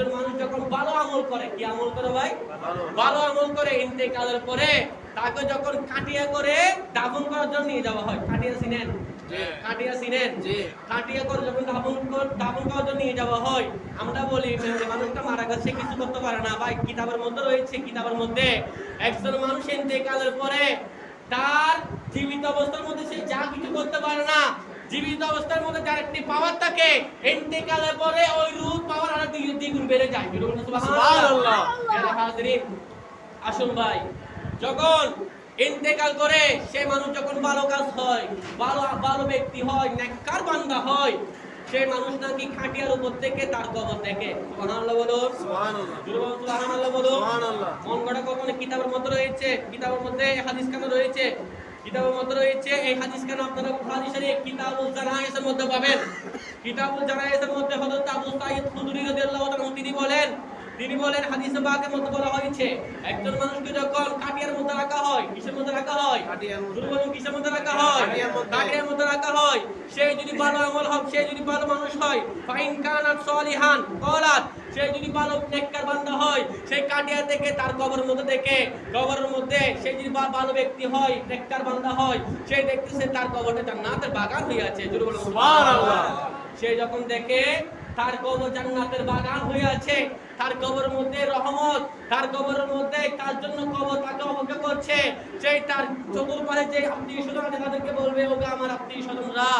একজন মানুষ যখন ভালো আমল করে কি আমল করে ভাই? ভালো আমল করে ইন্তেকালের পরে তাকে যখন কাটিয়া করে দাফন করার জন্য নিয়ে যাওয়া হয়। কাটিয়া সিনেন কাটিয়া সিনেন কাটিয়া করে যখন দাফন দাফন করার জন্য নিয়ে যাওয়া হয় আমরা বলি মানুষটা মারা গেছে কিছু করতে পারে না। ভাই কিতাবের মধ্যে রয়েছে কিতাবের মধ্যে একজন মানুষ ইন্তেকালের পরে তার জীবিত অবস্থার মধ্যে সে যা কিছু করতে পারে না জীবিত অবস্থার মধ্যে যার একটি পাওয়ার থাকে ইন্তেকালের পরে ওই রূপ পাওয়ার আর দ্বিগুণ দ্বিগুণ বেড়ে যায়। সুবহানাল্লাহ। যারা হাজিরিন আসুন ভাই। যখন ইন্তেকাল করে সে মানুষ যখন ভালো কাজ হয় ভালো ভালো ব্যক্তি হয় নেককার বান্দা হয় সেই মানুষ নাকি খাটিয়ার উপর থেকে তার কবর দেখে। সুবহানাল্লাহ বলুন। সুবহানাল্লাহ। সুবহানাল্লাহ। মন গড়া কখনো কিতাবের মধ্যে রয়েছে? কিতাবের মধ্যে হাদিস কেন রয়েছে? কিতাবের মধ্যে রয়েছে এই হাদিস কেন আপনারা কিতাবুল জানায়েসের মধ্যে পাবেন? কিতাবুল জানায়েসের মধ্যে হযরত আবু সাঈদ খুদরি রাদিয়াল্লাহু তিনি বলেন তিনি বলেন হাদিসে পাকের মধ্যে বলা হয়েছে একজন মানুষকে যখন কাটিয়ার মধ্যে রাখা হয় কিসের মধ্যে রাখা হয়। জোরে কিসের মধ্যে রাখা হয় কাটিয়ার মধ্যে। রাখা হয় সে যদি ভালো আমল হয় সে যদি ভালো মানুষ হয় ফাইন কানাত সলিহান কলাত সে যদি ভালো নেককার বান্দা হয় সেই কাটিয়া থেকে তার কবরের মধ্যে দেখে কবরের মধ্যে সে যদি ভালো ব্যক্তি হয় নেককার বান্দা হয় সে দেখতেছে তার কবরটা জান্নাতের বাগান হয়ে আছে। সে যখন দেখে তার কবর জান্নাতের বাগান হয়ে আছে। তার কবরের মধ্যে রহমত তার কবরের মধ্যে তার জন্য কবর তাকে অপেক্ষা করছে। সেই তার চতুর্পাশে যে আত্মীয় স্বজন আছে তাদেরকে বলবে ওকে আমার আত্মীয় স্বজনরা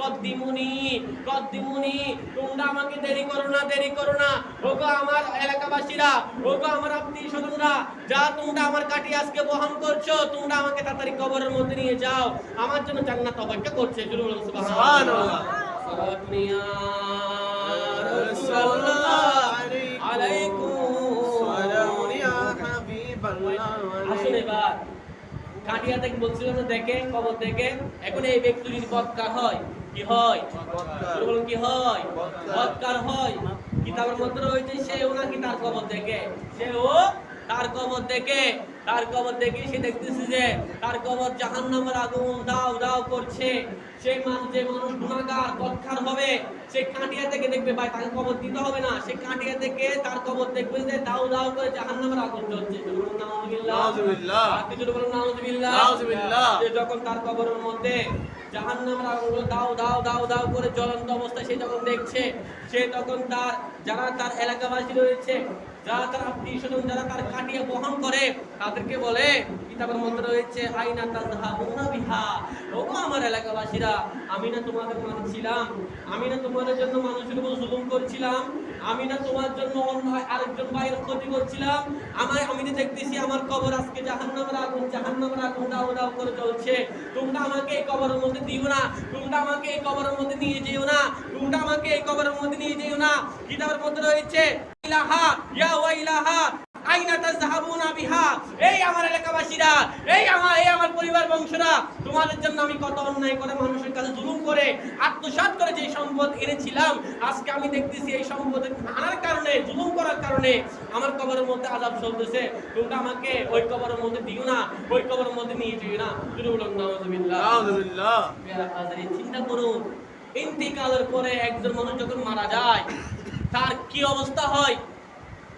কদ্দিমুনি কদ্দিমুনি তোমরা আমাকে দেরি করো না দেরি করো না। ওগো আমার এলাকাবাসীরা ওগো আমার আত্মীয় স্বজনরা যা তোমরা আমার কাটি আজকে বহন করছ তোমরা আমাকে তাড়াতাড়ি কবরের মধ্যে নিয়ে যাও। আমার জন্য জান্নাত অপেক্ষা করছে জোরে বলুন সুবহানাল্লাহ। কাটিয়া থেকে বলছিলাম না দেখে কবর দেখে এখন এই ব্যক্তি যদি বৎকার হয় কি হয়? বলুন কি হয়? বৎকার হয়। কিতাবের মধ্যে রয়েছে সেও নাকি তার কবর দেখে। সেও তার কবর দেখে তার কবর দেখে সে দেখতেছে যে তার কবর জাহান্নামের আগুন দাও দাও করছে। সেই মানুষ যে মানুষ গুণাগার বৎকার হবে সে কাটিয়া থেকে দেখবে ভাই তাকে কবর দিতে হবে না। সে কাটিয়া থেকে তার কবর দেখবে যে করে জাহান্নামের আগুন জ্বলছে যখন কবরের মধ্যে জাহান্নামের আগুন দাও দাও দাও দাও করে জ্বলন্ত অবস্থায় সে যখন দেখছে সে তখন তার যারা তার এলাকাবাসী রয়েছে যারা তার যারা তার কাটিয়ে বহন করে, তাদেরকে বলে, কিতাবের মধ্যে রয়েছে, আইনা বিহা। ওগো আমার এলাকাবাসীরা, আমি না তোমাদের ছিলাম আমি না তোমাদের জন্য মানুষের উপর জুলুম করছিলাম, আমি না তোমার জন্য আরেকজন ভাইয়ের ক্ষতি করছিলাম। আমার আমি তো দেখতেছি, আমার কবর আজকে জাহান্নামের আগুন, জাহান্নামের দাও দাও করে জ্বলছে। তোমরা আমাকে এই কবরের মধ্যে দিও না, তোমরা আমাকে এই কবরের মধ্যে নিয়ে যেও না, তোমরা আমাকে এই কবরের মধ্যে নিয়ে যেও না। কিতাবের মধ্যে রয়েছে ইলাহা ওয়াইলাহা আইনা তাযহাবুনা বিহা। এই আমার এলাকাবাসীরা এই আমার এই আমার পরিবার বংশরা তোমাদের জন্য আমি কত অন্যায় করে মানুষের কাছে জুলুম করে আত্মসাৎ করে যে সম্পদ এনেছিলাম আজকে আমি দেখতেছি এই সম্পদ আনার কারণে জুলুম করার কারণে আমার কবরের মধ্যে আযাব চলতেছে। তোমরা আমাকে ওই কবরের মধ্যে দিও না ওই কবরের মধ্যে নিয়ে যেও না। শুরু বলুন নাউজুবিল্লাহ। নাউজুবিল্লাহ। পেয়ারা হাজারিন, চিন্তা করুন ইন্তিকালের পরে একজন মানুষ যখন মারা যায় তার কি অবস্থা হয়?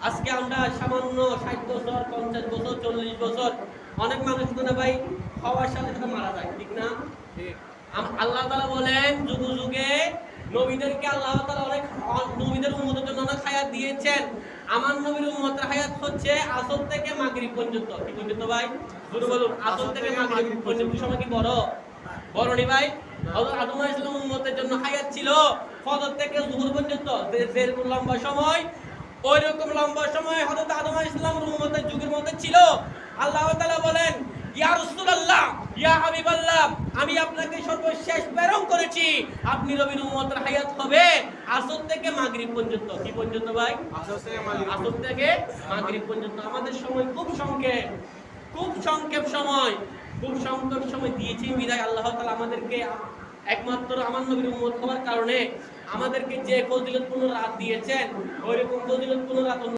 আজকে আমরা সামান্য ষাট বছর পঞ্চাশ বছর চল্লিশ বছর অনেক মানুষ তো না ভাই হওয়ার সাথে সাথে মারা যায় ঠিক না? আল্লাহ তালা বলেন যুগ যুগে নবীদেরকে আল্লাহ তালা অনেক নবীদের উম্মতের জন্য অনেক হায়াত দিয়েছেন। আমার নবীর উম্মতের হায়াত হচ্ছে আসর থেকে মাগরিব পর্যন্ত। কি পর্যন্ত ভাই? গুরু বলুন আসর থেকে মাগরিব পর্যন্ত। সময় কি বড়? বড় নি ভাই? আদম সালাম উম্মতের জন্য হায়াত ছিল ফজর থেকে জোহর পর্যন্ত। যেরকম লম্বা সময় ওই রকম লম্বা সময় হযরত আদম আলাইহিস সালামের উম্মতের যুগের মধ্যে ছিল। আল্লাহ তাআলা বলেন ইয়া রাসূলুল্লাহ ইয়া হাবিবাল্লাহ আমি আপনাকে সর্বশেষ প্রেরণ করেছি। আপনি নবীর উম্মতের হায়াত হবে আসর থেকে মাগরিব পর্যন্ত। কি পর্যন্ত ভাই? আসর থেকে মাগরিব আসর থেকে মাগরিব পর্যন্ত। আমাদের সময় খুব সংক্ষেপ খুব সংক্ষেপ সময় খুব সংক্ষেপ সময় দিয়েছি। বিদায় আল্লাহ তাআলা আমাদেরকে একমাত্র আমার নবীর উম্মত হওয়ার কারণে আমাদেরকে যে ফজিলতপূর্ণ রাত দিয়েছেন, ওইরকম ফজিলতপূর্ণ রাত অন্য